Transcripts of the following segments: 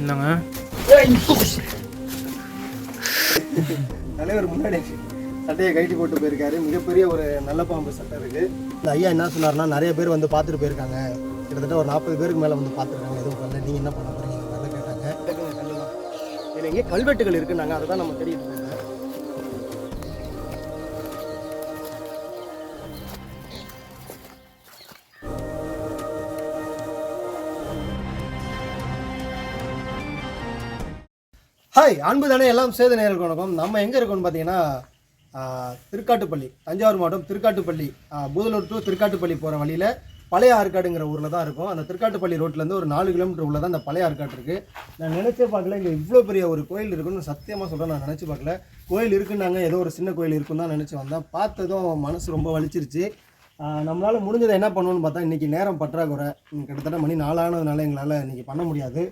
இந்தாங்க தலைவர் முன்னாடி சட்டையை கழட்டி போட்டு போயிருக்காரு. மிகப்பெரிய ஒரு நல்ல பாம்பு சட்டை இருக்கு. இந்த ஐயா என்ன சொன்னார்னா நிறைய பேர் வந்து பார்த்துட்டு போயிருக்காங்க. கிட்டத்தட்ட ஒரு நாற்பது பேருக்கு மேலே வந்து பார்த்துருக்காங்க. எதுவும் பண்ணல. நீங்கள் என்ன பண்ண போறீங்க? இந்த கேட்டாங்க. இதில் எங்கே கல்வெட்டுகள் இருக்குன்னாங்க. அதை தான் நம்ம தெரியுது. ஹாய் அன்பு தானே எல்லாம் சேத நேருக்கு வணக்கம். நம்ம எங்கே இருக்கோம்னு பார்த்தீங்கன்னா திருக்காட்டுப்பள்ளி தஞ்சாவூர் மாவட்டம் திருக்காட்டுப்பள்ளி பூதலூர் டு திருக்காட்டுப்பள்ளி போகிற வழியில் பழைய ஆற்காடுங்கிற ஊரில் தான் இருக்கும். அந்த திருக்காட்டுப்பள்ளி ரோட்லேருந்து ஒரு நாலு கிலோமீட்டர் உள்ள தான் அந்த பழைய ஆற்காடு இருக்குது நான் நினச்சே பார்க்கல இங்கே இவ்வளோ பெரிய ஒரு கோயில் இருக்குன்னு சத்தியமாக சொல்கிறேன் நான் நினச்சி பார்க்கல. கோயில் இருக்குன்னாங்க ஏதோ ஒரு சின்ன கோயில் இருக்குன்னு தான் நினச்சி வந்தேன். பார்த்ததும் மனசு ரொம்ப வலிச்சிருச்சு. நம்மளால் முடிஞ்சதை என்ன பண்ணுவோம்னு பார்த்தா இன்றைக்கி நேரம் பற்றாக்குறை. கிட்டத்தட்ட மணி நாலானதுனால எங்களால் இன்றைக்கி பண்ண முடியாது.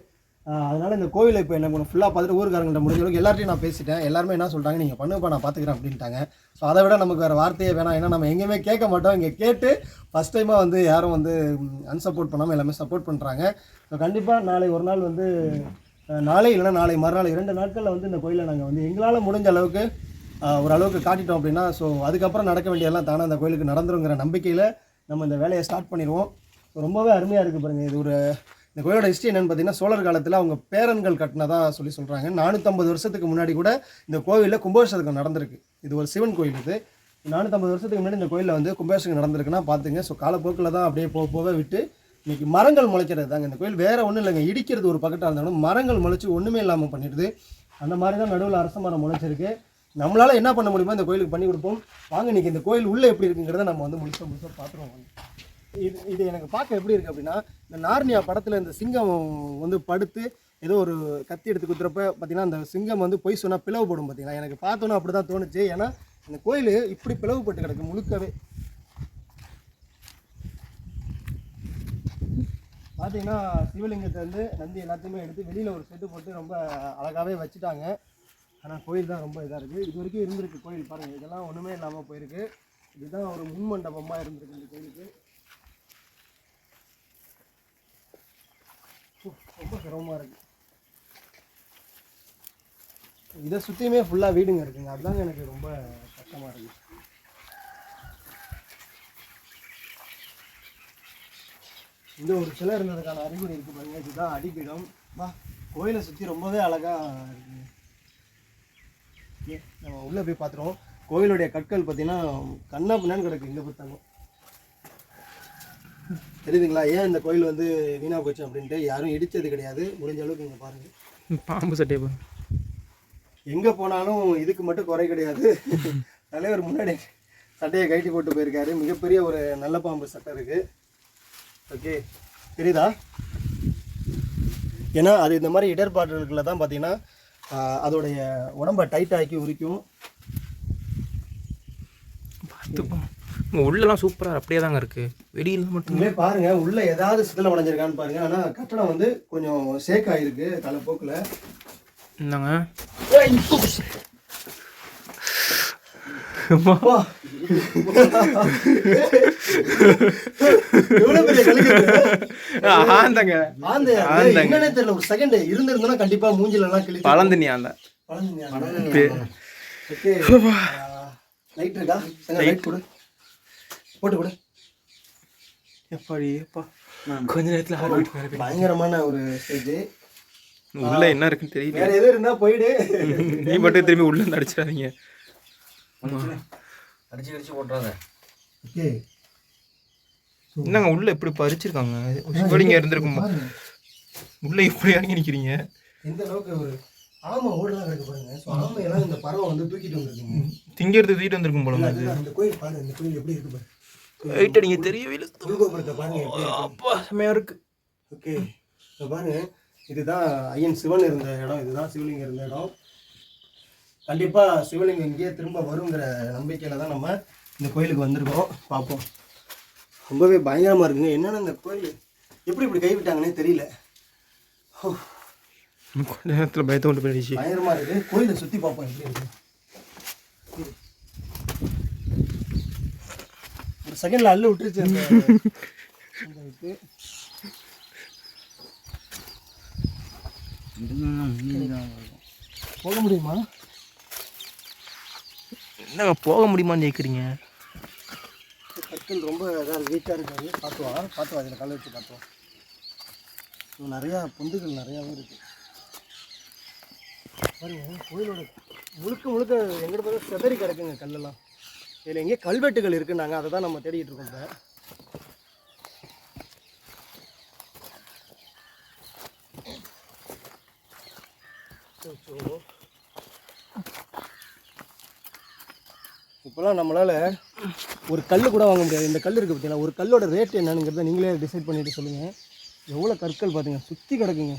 அதனால் இந்த கோவிலை இப்போ என்ன பண்ணும் ஃபுல்லாக பார்த்துட்டு ஊருக்காரங்கள்ட்ட முடிஞ்ச அளவுக்கு எல்லார்ட்டையும் நான் பேசிட்டேன். எல்லாருமே என்ன சொல்கிறாங்க நீங்கள் பண்ணுப்பா நான் பார்த்துக்கிறேன் அப்படின்ட்டாங்க. ஸோ அதை விட நமக்கு வேறு வார்த்தையே வேணாம். ஏன்னா நம்ம எங்கேயுமே கேட்க மாட்டோம். இங்கே கேட்டு ஃபஸ்ட் டைமாக வந்து யாரும் வந்து அன்சப்போர்ட் பண்ணாமல் எல்லாமே சப்போர்ட் பண்ணுறாங்க ஸோ கண்டிப்பாக நாளை ஒரு நாள் வந்து நாளை இல்லைன்னா நாளை மறுநாள் இரண்டு நாட்களில் வந்து இந்த கோயிலை நாங்கள் வந்து எங்களால் முடிஞ்ச அளவுக்கு ஓரளவுக்கு காட்டிட்டோம் அப்படின்னா ஸோ அதுக்கப்புறம் நடக்க வேண்டியதெல்லாம் தானே அந்த கோயிலுக்கு நடந்துருங்கிற நம்பிக்கையில் நம்ம இந்த வேலையை ஸ்டார்ட் பண்ணிடுவோம். ரொம்பவே அருமையாக இருக்குது பாருங்கள் இது ஒரு இந்த கோயிலோட ஹிஸ்ட்ரி என்னென்னு பார்த்தீங்கன்னா சோழர் காலத்தில் அவங்க பேரன்கள் கட்டினதாக சொல்லி சொல்கிறாங்க நானூற்றம்பது வருஷத்துக்கு முன்னாடி கூட இந்த கோவிலில் கும்பாபிஷேகம் நடந்திருக்கு. இது ஒரு சிவன் கோயில் இது. நானூற்றம்பது வருஷத்துக்கு முன்னாடி இந்த கோயிலில் வந்து கும்பாபிஷேகம் நடந்திருக்குன்னா பார்த்துங்க ஸோ காலப்போக்கில் தான் அப்படியே போக போக விட்டு இன்னைக்கு மரங்கள் முளைக்கிறது தாங்க இந்த கோயில் வேறு ஒன்றும் இல்லைங்க. இடிக்கிறது ஒரு பக்கத்தாக இருந்தாலும் மரங்கள் முளைச்சி ஒன்றுமே இல்லாமல் பண்ணிடுது. அந்த மாதிரி தான் நடுவில் அரச மரம் முளைச்சிருக்கு. நம்மளால் என்ன பண்ண முடியுமோ இந்த கோயிலுக்கு பண்ணி கொடுப்போம். வாங்க இன்னைக்கு இந்த கோயில் உள்ளே எப்படி இருக்குங்கிறத நம்ம வந்து முழுசாக முழுசாக பார்த்துருவோம் வாங்க. இது இது எனக்கு பார்க்க எப்படி இருக்குது அப்படின்னா இந்த நார்னியா படத்தில் இந்த சிங்கம் வந்து படுத்து ஏதோ ஒரு கத்தி எடுத்து குத்துறப்ப பார்த்தீங்கன்னா அந்த சிங்கம் வந்து பொய் சொன்னால் பிளவுபடும் பார்த்தீங்களா எனக்கு பார்த்தோன்னே அப்படி தான் தோணுச்சு. ஏன்னா இந்த கோயில் இப்படி பிளவுபட்டு கிடக்கு முழுக்கவே. பார்த்தீங்கன்னா சிவலிங்கத்தை வந்து நந்தி எல்லாத்தையுமே எடுத்து வெளியில் ஒரு செட்டு போட்டு ரொம்ப அழகாகவே வச்சுட்டாங்க. ஆனால் கோயில் தான் ரொம்ப இதாக இருக்குது இது வரைக்கும் இருந்திருக்கு கோயில் பாருங்கள் இதெல்லாம் ஒன்றுமே இல்லாமல் போயிருக்கு. இதுதான் ஒரு முன்மண்டபமாக இருந்திருக்கு இந்த கோயிலுக்கு. ரொம்ப சிரமமாக இருக்குது இதை சுற்றியுமே ஃபுல்லாக வீடுங்க இருக்குங்க. அதுதாங்க எனக்கு ரொம்ப கஷ்டமாக இருக்குது இந்த ஒரு சிலை இருந்ததுக்கான அறிகுறி இருக்குது பாருங்க. இதுதான் அடிப்பிடம் வா கோயிலை சுற்றி ரொம்பவே அழகாக இருக்குது ஏ, நம்ம உள்ளே போய் பார்த்துருவோம். கோயிலுடைய கற்கள் பார்த்தீங்கன்னா கண்ணா பின்னான்னு கிடக்கு இங்கே பார்த்தாங்க தெரியுதுங்களா? ஏன் இந்த கோயில் வந்து வீணாக போச்சு அப்படின்ட்டு யாரும் இடிச்சது கிடையாது. முடிஞ்ச அளவுக்கு இங்கே பாருங்கள் பாம்பு சட்டையை பாருங்க எங்கே போனாலும் இதுக்கு மட்டும் குறை கிடையாது. தலைவர் முன்னாடி சட்டையை கழட்டி போட்டு போயிருக்காரு. மிகப்பெரிய ஒரு நல்ல பாம்பு சட்டை இருக்குது ஓகே. தெரியுதா? ஏன்னா அது இந்த மாதிரி இடர்பாடுகளில் தான் பார்த்தீங்கன்னா அதோடைய உடம்பை டைட் ஆக்கி உரிக்கும். பார்த்துப்போம். உங்க உள்ளெல்லாம் சூப்பராக அப்படியே தாங்க இருக்கு. வெடியில் மட்டும் நீங்களே பாருங்க உள்ள ஏதாவது சிதிலம் அடைஞ்சிருக்கான்னு பாருங்க. ஆனா கட்டடம் வந்து கொஞ்சம் ஷேக் ஆயிருக்கு தலைப்போக்கில். கழுகு ஆந்தாங்க. என்னன்னே தெரியல ஒரு செகண்ட் இருந்திருந்தோம்னா கண்டிப்பா மூஞ்சில எல்லாம் கிழிச்சு பழந்து நீ ஆந்த. ஓகே. லைட் இருக்கா? லைட் கொடு. போட்டு கொடு எப்பாடி எப்பா? கொஞ்ச நேரத்தில் ஹார்ட் பீட் வேறு பயங்கரமான ஒரு ஸ்டேஜ் உள்ள என்ன இருக்குன்னு தெரியல வேற எதுவும் இருந்தா போயிடு. நீ மட்டும் திரும்பி உள்ள அடிச்சிடாதீங்க. அடிச்சு அடிச்சு போட்டுறாங்க என்னங்க உள்ள எப்படி பறிச்சிருக்காங்க? இப்படிங்க இருந்திருக்கும்? உள்ள இப்படி இறங்கி நிக்கிறீங்க? எந்த அளவுக்கு ஒரு ஆமை ஓடலாம் கிடக்கு பாருங்க. ஸோ ஆமை எல்லாம் இந்த பறவை வந்து தூக்கிட்டு வந்துருக்குங்க. திங்கிறது தூக்கிட்டு வந்திருக்கும் போல இந்த கோயில் பாரு இந்த கோயில் எப்படி இருக்கு பாரு ரைட்டு நீங்க தெரியவே இல்லை. உள்கோபுரத்தை பாருங்க எப்படி இருக்கு. அப்பா செமையா இருக்கு. ஓகே பாருங்க இதுதான் ஐயன் சிவன் இருந்த இடம் இதுதான் சிவலிங்கம் இருந்த இடம். கண்டிப்பாக சிவலிங்கம் இங்கேயே திரும்ப வருங்கிற நம்பிக்கையில் தான் நம்ம இந்த கோயிலுக்கு வந்திருக்கோம். பார்ப்போம். ரொம்பவே பயங்கரமாக இருக்குங்க. என்னென்ன இந்த கோயில் எப்படி இப்படி கைவிட்டாங்கன்னே தெரியல. நேரத்துல பயத்தை கொண்டு போயிடுச்சு பயங்கரமாக இருக்குது கோயிலை சுற்றி பார்ப்போம் எப்படி இருக்கு ஒரு செகண்டில் அள்ளு விட்டுருச்சு அந்த. போக முடியுமா? என்னங்க போக முடியுமான்னு கேட்குறீங்க கற்கள் ரொம்ப இதாக வீக்காக இருக்காது. பார்த்துவா பார்த்துவா அதில் கல் வச்சு பார்த்துவா. இன்னும் நிறையா பொந்துகள் நிறையாவே இருக்குது பாருங்க கோயிலோட முழுக்க முழுக்க எங்கிட்ட பார்த்தா செதறி கிடக்குங்க கல்லெல்லாம். இதில் எங்கேயே கல்வெட்டுகள் இருக்குன்னாங்க அதை தான் நம்ம தேடிக்கிட்டு இருக்கோம் இப்போ இப்போலாம் நம்மளால் ஒரு கல் கூட வாங்க முடியாது. இந்த கல் இருக்குது பார்த்தீங்களா ஒரு கல்லோட ரேட் என்னங்கிறத நீங்களே டிசைட் பண்ணிவிட்டு சொல்லுங்கள் எவ்வளோ கற்கள் பார்த்தீங்க சுற்றி கிடக்குங்க.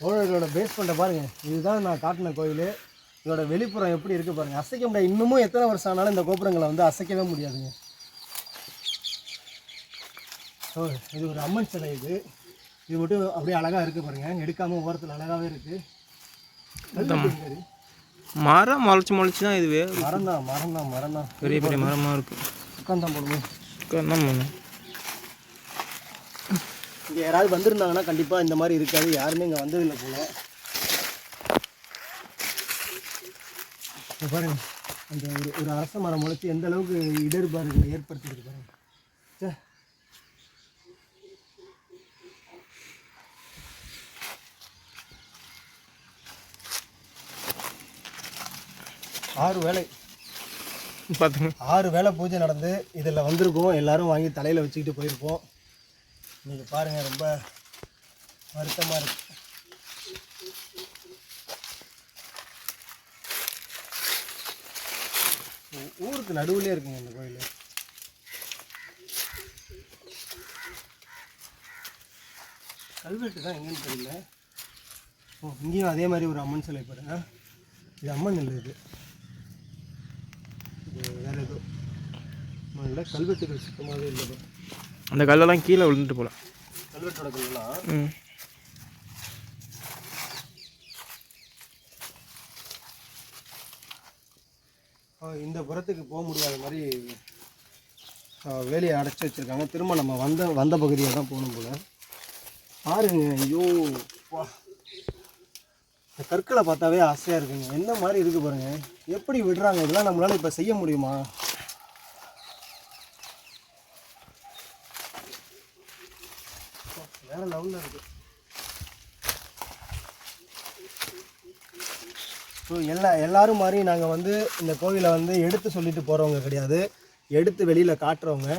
சோழர்களோட பேஸ் பண்ண பாருங்க. இதுதான் நான் காட்டின கோயில். இதோட வெளிப்புறம் எப்படி இருக்குது பாருங்க. அசைக்க முடியாது. இன்னமும் எத்தனை வருஷம் ஆனாலும் இந்த கோபுரங்களை வந்து அசைக்கவே முடியாதுங்க. ஓ இது ஒரு அம்மன் சிலை இது. இது மட்டும் அப்படியே அழகாக இருக்குது பாருங்க. எடுக்காமல் ஓரத்தில் அழகாகவே இருக்குது மரம் முளைச்சி முளைச்சி தான் இதுவே. மரம் தான் மரம் தான் மரம் தான் பெரிய பெரிய மரமாக இருக்குது உட்காந்தான் போடுவோம் என்ன பண்ணும் இங்கே யாராவது வந்திருந்தாங்கன்னா கண்டிப்பாக இந்த மாதிரி இருக்காது. யாருமே இங்கே வந்ததில்லை போல. பாருங்க. அந்த ஒரு ஒரு அரச மரம் முளைச்சி எந்த அளவுக்கு இடர்பாடுகளை ஏற்படுத்தியிருக்கு பாருங்க. ச்சே. ஆறு வேலை. பார்த்துங்க ஆறு வேளை பூஜை நடந்து இதில் வந்திருக்கோம். எல்லாரும் வாங்கி தலையில் வச்சுக்கிட்டு போயிருப்போம் இன்னைக்கு பாருங்கள் ரொம்ப வருத்தமாக இருக்கு. ஊருக்கு நடுவில் இருக்குங்க இந்த கோயில். கல்வெட்டு தான் எங்கேன்னு தெரியல. ஓ இங்கேயும் அதே மாதிரி ஒரு அம்மன் சிலை பாருங்க. இது அம்மன் இல்லை இது. இது வேற இல்லை கல்வெட்டுகள் சுத்தமாகவே இல்லை. அந்த கல்லெல்லாம் கீழே விழுந்துட்டு போல. கல்வெட்டோட கல்லாம் இந்த புறத்துக்கு போக முடியாத மாதிரி வேலியை அடைச்சி வச்சுருக்காங்க. திரும்ப நம்ம வந்த வந்த பகுதியாக தான் போகணும் போல. பாருங்க ஐயோ வா. இந்த கற்களை பார்த்தாவே ஆசையாக இருக்குங்க. என்ன மாதிரி இருக்குது பாருங்க. எப்படி விடுறாங்க? இதெல்லாம் நம்மளால இப்போ செய்ய முடியுமா? வேற லெவலில் இருக்குது ஸோ எல்லா எல்லோரும் மாதிரி நாங்கள் வந்து இந்த கோவிலை வந்து எடுத்து சொல்லிட்டு போகிறவங்க கிடையாது. எடுத்து வெளியில் காட்டுறவங்க.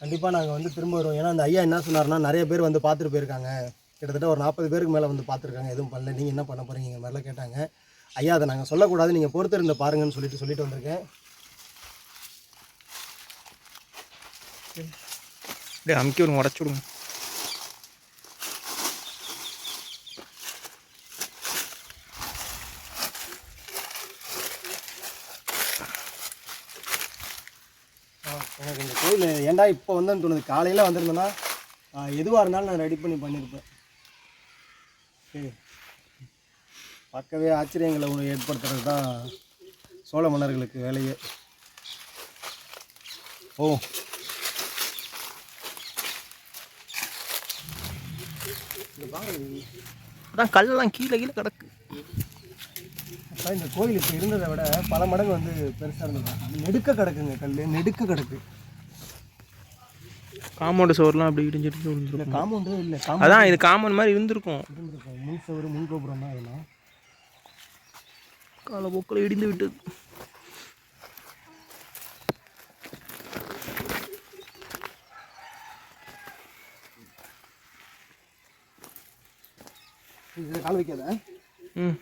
கண்டிப்பாக நாங்கள் வந்து திரும்ப வருவோம். ஏன்னா அந்த ஐயா என்ன சொன்னார்னா நிறைய பேர் வந்து பார்த்துட்டு போயிருக்காங்க. கிட்டத்தட்ட ஒரு நாற்பது பேருக்கு மேலே வந்து பார்த்துருக்காங்க. எதுவும் பண்ணல. நீங்கள் என்ன பண்ண போகிறீங்க மாதிரிலாம் கேட்டாங்க. ஐயா அதை நாங்கள் சொல்லக்கூடாது. நீங்கள் பொறுத்திருந்த பாருங்கன்னு சொல்லிட்டு சொல்லிட்டு வந்திருக்கேன். டேய் அமுக்கி விடுங்க. உடச்சி விடுங்க. கோயில் ஏன்டா இப்போ வந்தேன்னு தோணுது. காலையில் வந்திருந்தேன்னா எதுவாக இருந்தாலும் நான் ரெடி பண்ணி பண்ணியிருப்பேன் சரி பார்க்கவே ஆச்சரியங்களை ஏற்படுத்துறது தான் சோழ மன்னர்களுக்கு வேலையே. ஓ. அதான் கல்லெல்லாம் கீழே கீழே கிடக்கு. இந்த கோயில் இப்போ இருந்ததை விட பல மடங்கு வந்து பெருசாக இருந்தது. நெடுக்க கிடக்குங்க கல் நெடுக்க கிடக்கு. காம்பவுண்டு சோறுலாம் அப்படி இடிஞ்சிட்டு இல்லை விழுந்துருக்கும் காம்பவுண்டு இல்லை அதான் இது காம்பவுண்ட் மாதிரி இருந்திருக்கும். இருந்திருக்கும். முன் சவறு முன் கோபுரம் தான் இதெல்லாம் கால போக்கில் இடிந்து விட்டது கால் வைக்காத? ம்.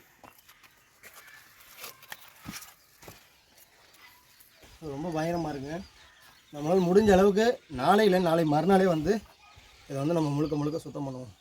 ரொம்ப பயங்கரமாக இருக்குங்க நம்மளால் முடிஞ்ச அளவுக்கு நாளையில் நாளை மறுநாளே வந்து இதை வந்து நம்ம முழுக்க முழுக்க சுத்தம் பண்ணுவோம்.